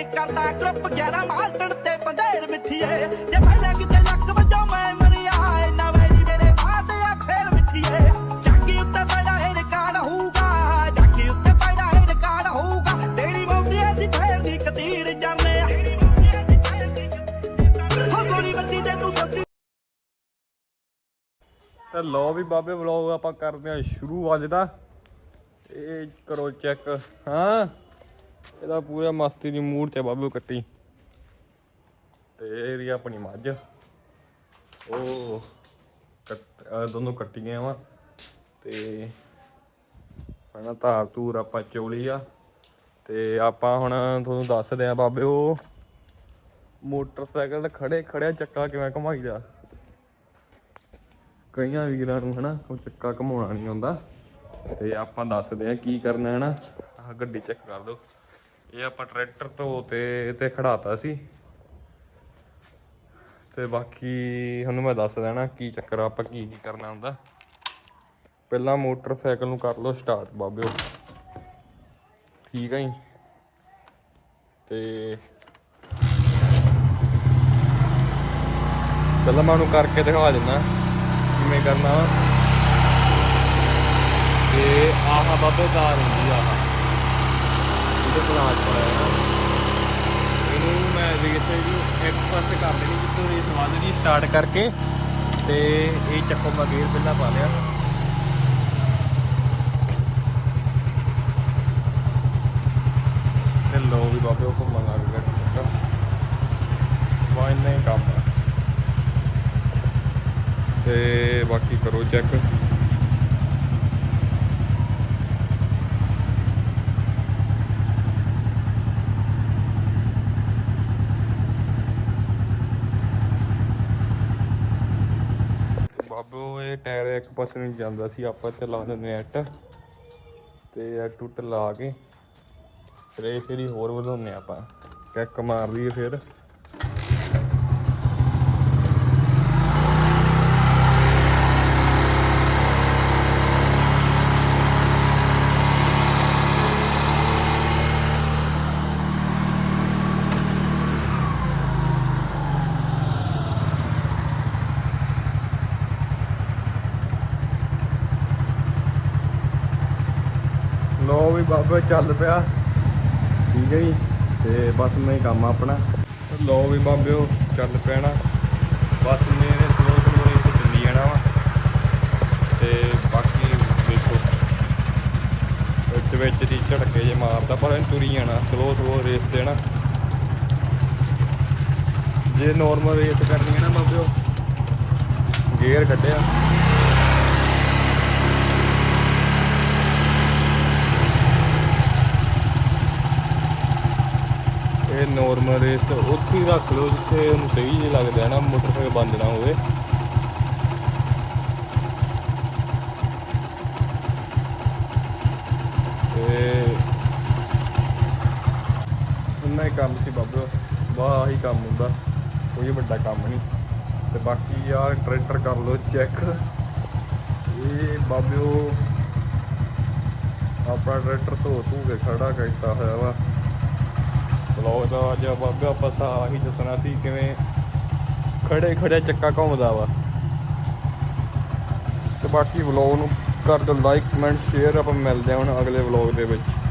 Add ਕਰਦਾ group 11 ਮਾਲਟਣ ਤੇ ਬੰਦੇਰ ਮਿੱਠੀਏ। ਜੇ ਪਹਿਲਾਂ ਕਿਤੇ ਲੱਕ ਵੱਜੋ ਮੈਂ ਮਰਿਆ, ਇੰਨਾ ਵੈਰੀ ਮੇਰੇ ਬਾਤ ਆ ਫੇਰ ਮਿੱਠੀਏ। ਚੱਕੀ ਉੱਤੇ ਪੈਦਾ ਇਹ ਰਿਕਾਰਡ ਹੋਊਗਾ ਚੱਕੀ ਉੱਤੇ ਪੈਦਾ ਇਹ ਰਿਕਾਰਡ ਹੋਊਗਾ। ਤੇਰੀ ਮੌਤੀ ਅਸੀਂ ਫੇਰ ਦੀ ਕਤੀਰ ਜਾਣੇ ਹੋ ਗੋਲੀ ਬੱਚੀ ਤੇ ਤੂੰ ਸੱਚੀ ਤੇ ਲੋ ਵੀ ਬਾਬੇ ਵਲੌਗ ਆਪਾਂ ਕਰਦੇ ਆ ਸ਼ੁਰੂ ਅੱਜ ਦਾ। ਇਹ ਕਰੋ ਚੈੱਕ, ਹਾਂ। ਇਹਦਾ ਪੂਰਾ ਮਸਤੀ ਦੀ ਮੂਡ ਤੇ ਬਾਬੇ ਕੱਟੀ। ਤੇ ਇਹ ਰਹੀ ਆਪਣੀ ਮੱਝ। ਉਹ ਦੋਨੋਂ ਕੱਟੀਆਂ ਵਾ। ਤੇ ਹਣਾ ਧਾਰ ਧੂਰ ਆਪਾਂ ਚੋਲੀ ਆ। ਤੇ ਆਪਾਂ ਹੁਣ ਤੁਹਾਨੂੰ ਦੱਸਦੇ ਆ ਬਾਬੇ, ਉਹ ਮੋਟਰਸਾਈਕਲ ਖੜੇ ਖੜਿਆ ਚੱਕਾ ਕਿਵੇਂ ਘਮਾਈਦਾ? ਕਈਆਂ ਵੀਰਾਂ ਨੂੰ ਹਨਾ, ਉਹ ਚੱਕਾ ਘਮਾਉਣਾ ਨਹੀਂ ਆਉਂਦਾ। ਤੇ ਆਪਾਂ ਦੱਸਦੇ ਆ ਕੀ ਕਰਨਾ ਹੈ ਆਹ ਗੱਡੀ ਚੈੱਕ ਕਰ ਦਿਓ ਇਹ ਆਪਾਂ ਟਰੈਕਟਰ ਧੋ ਤੇ ਤੇ ਖੜਾਤਾ ਸੀ। ਤੇ ਬਾਕੀ ਤੁਹਾਨੂੰ ਮੈਂ ਦੱਸ ਦੇਣਾ ਕੀ ਚੱਕਰ ਆਪਾਂ ਕੀ ਕੀ ਕਰਨਾ ਹੁੰਦਾ। ਪਹਿਲਾਂ ਮੋਟਰਸਾਈਕਲ ਨੂੰ ਕਰ ਲਓ ਸਟਾਰਟ ਬਾਬਿਓ। ਠੀਕ ਹੈ ਜੀ। ਤੇ ਪਹਿਲਾਂ ਮੈਂ ਉਹਨੂੰ ਕਰਕੇ ਦਿਖਾ ਦਿੰਦਾ ਕਿਵੇਂ ਕਰਨਾ ਵਾ। ਤੇ ਆਹ ਬਾਬੇ ਕਾਰ ਹੁੰਦੀ ਆ ਆਹ। ਇਹਦੇ ਪਲਾਟ ਪਰ ਨਾ। ਇਹਨੂੰ ਮੈਂ ਰੇਸ ਇਹਦੀ ਇੱਕ ਪਾਸੇ ਕਰ ਦੇਣੀ ਜਿੱਥੋਂ ਰੇਸ ਵੱਧਦੀ ਸਟਾਰਟ ਕਰਕੇ ਤੇ ਇਹ ਚੱਕੋ ਮੈਂ ਗੇਅਰ ਪਹਿਲਾਂ ਪਾ ਲਿਆ। ਤੇ ਲੋ ਵੀ ਬਾਬੇ, ਉਹ ਘੁੰਮਣ ਲੱਗ ਗਿਆ ਚੱਕਰ ਵਾਇਨ ਨਹੀਂ ਕੰਮ ਤੇ ਬਾਕੀ ਕਰੋ ਚੈੱਕ ਬਾਬੂ ਇਹ ਟਾਇਰ ਇੱਕ ਪਾਸੇ ਨੂੰ ਜਾਂਦਾ ਸੀ, ਆਪਾਂ ਇੱਥੇ ਲਾ ਦਿੰਦੇ ਐਟ ਤੇ ਇਹ ਟੁੱਟ ਲਾ ਕੇ ਫਿਰ ਇਹ ਸੇਰੀ ਹੋਰ ਵਧਾਉਂਦੇ ਆਪਾਂ। ਕਿੱਕ ਮਾਰ ਲਈਏ ਫਿਰ। ਲੋ ਚੱਲ ਪਿਆ। ਠੀਕ ਹੈ ਜੀ, ਤੇ ਬਸ ਮੈਂ ਕੰਮ ਆਪਣਾ। ਲੋ ਵੀ ਬਾਬਿਓ, ਚੱਲ ਪੈਣਾ। ਬਸ ਮੇਰੇ ਸਲੋ ਸਲੋ ਇੱਥੇ ਚੱਲੀ ਜਾਣਾ ਵਾ। ਤੇ ਬਾਕੀ ਦੇਖੋ ਵਿੱਚ ਵਿੱਚ ਦੀ ਝਟਕੇ ਜੇ ਮਾਰਦਾ, ਪਰ ਇਹ ਤੁਰੀ ਜਾਣਾ ਸਲੋ ਸਲੋ ਰੇਸ ਦੇਣਾ ਜੇ ਨਾਰਮਲ ਰੇਸ ਕਰਨੀ ਹੈ ਨਾ ਬਾਬਿਓ ਗੇਅਰ ਕੱਢਿਆ ਇਹ ਨੋਰਮਲ ਰੇਸ ਉੱਥੇ ਹੀ ਰੱਖ ਲਓ ਜਿੱਥੇ ਉਹਨੂੰ ਸਹੀ ਜਿਹਾ ਲੱਗਦਾ ਨਾ, ਮੋਟਰਸਾਈਕਲ ਬੰਦ ਨਾ ਹੋਵੇ। ਤੇ ਇੰਨਾ ਹੀ ਕੰਮ ਸੀ ਬਾਬਾ, ਵਾਹ ਹੀ ਕੰਮ ਹੁੰਦਾ, ਕੋਈ ਵੱਡਾ ਕੰਮ ਨਹੀਂ। ਤੇ ਬਾਕੀ ਯਾਰ ਟਰੈਕਟਰ ਕਰ ਲੋ ਚੈੱਕ। ਇਹ ਬਾਬਿਓ, ਆਪਣਾ ਟਰੈਕਟਰ ਧੋ ਧੂ ਕੇ ਖੜਾ ਕੀਤਾ ਹੋਇਆ ਵਾ। ਬਲੌਗ ਦਾ ਅੱਜ ਬਾਬੇ ਆਪਾਂ ਸਾ ਹੀ ਦੱਸਣਾ ਸੀ ਕਿਵੇਂ ਖੜੇ ਖੜੇ ਚੱਕਾ ਘੁੰਮਦਾ ਵਾ। ਤੇ ਬਾਕੀ ਵਲੌਗ ਨੂੰ ਕਰ ਦਿਓ ਲਾਈਕ ਕਮੈਂਟ ਸ਼ੇਅਰ ਆਪਾਂ ਮਿਲਦੇ ਹਾਂ ਹੁਣ ਅਗਲੇ ਵਲੌਗ ਦੇ ਵਿੱਚ।